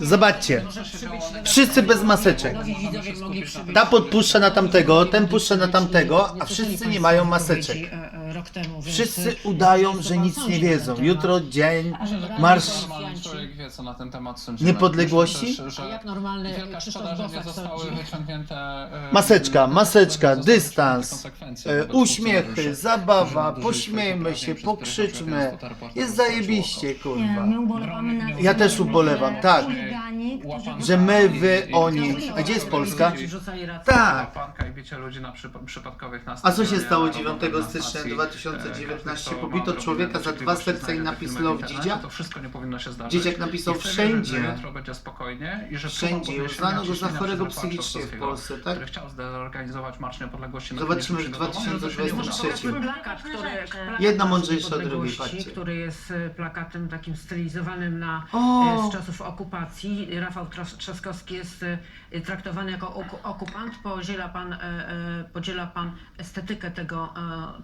Zobaczcie. Wszyscy bez maseczek. Ta podpuszcza na tamtego, ten puszcza na tamtego, a wszyscy nie mają maseczek. E, Rok temu, więc, Wszyscy e, udają, to że nic nie wiedzą. Jutro dzień Ale marsz Normalny człowiek wie, co na ten temat sądzimy. Niepodległości? Myślę też, A że jak normalny Wielka Krzysztof szkoda, że nie Bosak zostały sądzi. wyciągnięte... e, Maseczka, nie maseczka, zostały dystans, konsekwencje e, wobec uśmiechy, funkcjonariuszy, zabawa, którzy nadużyli swoich pośmiejmy uprawnień, się, przez pokrzyczmy. Jest zajebiście. Nie, kurwa. my ubolewamy na Ja też ubolewam, tak. chuligani, którzy Łapami Że my, wy, oni. A gdzie jest Polska? Rację. Tak. Łapanka i bicie ludzi na przypa- przypadkowych na A co się stało narodowym 9 na stycznia 2019? e, każdy, kto Pobito człowieka za dwa serca i napis Love Dzidzia? To wszystko nie powinno się zdarzyć. Dzieciak napisał wszędzie. wierzyć, że jutro będzie spokojnie i że próba Wszędzie. Uznano go za chorego psychicznie w Polsce, tak? Który chciał zorganizować Marsz Niepodległości. na Zobaczymy w jest przygotowany, że to się nie 2023. udało. Plakat, który, plakat Jedna mądrzejsza od drugiej, patrzcie. który jest e, plakatem takim stylizowanym na e, z czasów okupacji. Rafał Trzaskowski jest e, traktowany jako oku- okupant. Podziela pan, podziela pan estetykę tego,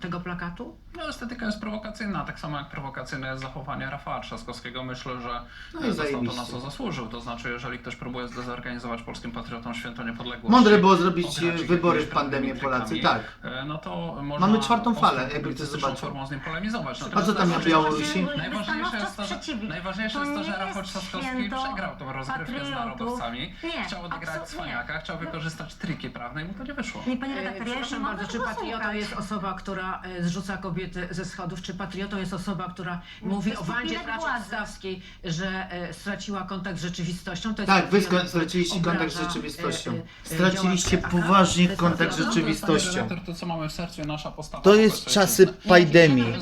tego plakatu? No, estetyka jest prowokacyjna, tak samo jak prowokacyjne jest zachowanie Rafała Trzaskowskiego. Myślę, że No został to na co zasłużył. To znaczy, jeżeli ktoś próbuje zdezorganizować polskim patriotom święto niepodległości. Mądre było zrobić wybory w pandemię Polacy, tak. e, No to można Mamy czwartą falę, jakby publicystyczną zobaczył. formą z nim polemizować. A Natomiast co tam na Białorusi? Najważniejsze jest to, że, najważniejsze To jest to, że nie Rafał Trzaskowski przegrał tą rozgrywkę z narodowcami. Nie, Chciał odegrać cwaniaka, chciał wykorzystać triki prawne i mu to nie wyszło. Nie, panie E, redaktor, ja Przepraszam bardzo, czy słuchać. jest osoba, która e, zrzuca kobiety ze schodów? Czy patriotą jest osoba, która mówi o Wandzie popinek władzy. Że e, straciła kontakt z rzeczywistością? To jest Tak, wy sko- straciliście kontakt z rzeczywistością. e, e, Straciliście poważnie To jest kontakt z rzeczywistością. To, co mamy w sercu nasza postawa. To jest czasy pandemii.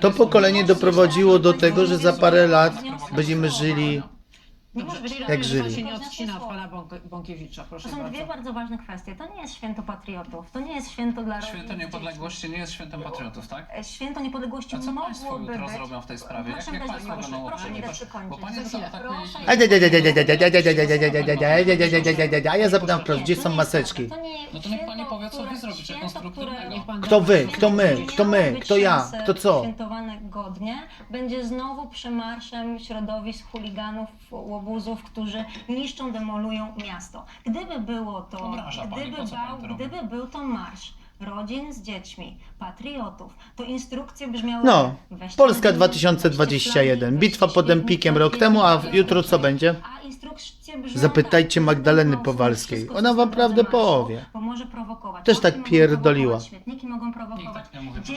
To pokolenie doprowadziło do tego, że za parę lat będziemy żyli Dobrze, może być czyli Jak rozumiem, że pan żyli. się nie odcina od pana Bąk- Bąkiewicza, proszę To są bardzo. dwie bardzo ważne kwestie. To nie jest święto patriotów, to nie jest święto dla Święto z niepodległości nie jest świętem patriotów, tak? E, Święto niepodległości A co państwo mogłoby jutro być... zrobią w tej sprawie? Proszę Jak dać państwo dokończyć, będą proszę mi dać dokończyć. Za chwilę. zaatakuje... A ja zapytam wprost, gdzie są maseczki? To nie No to niech pani powie, co wy zrobicie święto, konstruktywnego. które- Niech pan Kto wy? Kto my? Kto my? Kto ja? Kto co? Świętowane godnie będzie znowu przymarszem środowisk chuliganów, łobuzów, którzy niszczą, demolują miasto. Gdyby było to, Obraża pani, gdyby, po co pani bał, to robi? gdyby był to marsz rodzin z dziećmi, patriotów, to instrukcje brzmiały No, weźcie Polska broń, 2021. weźcie Bitwa flagi, pod weźcie Empikiem rok temu, a jutro co będzie? a instrukcje brzmią Zapytajcie tak, Magdaleny Powalskiej. Ona wam prawdę powie. Bo może prowokować. Też tak mogą pierdoliła. prowokować, Śmietniki mogą Nikt prowokować. tak nie mówi, proszę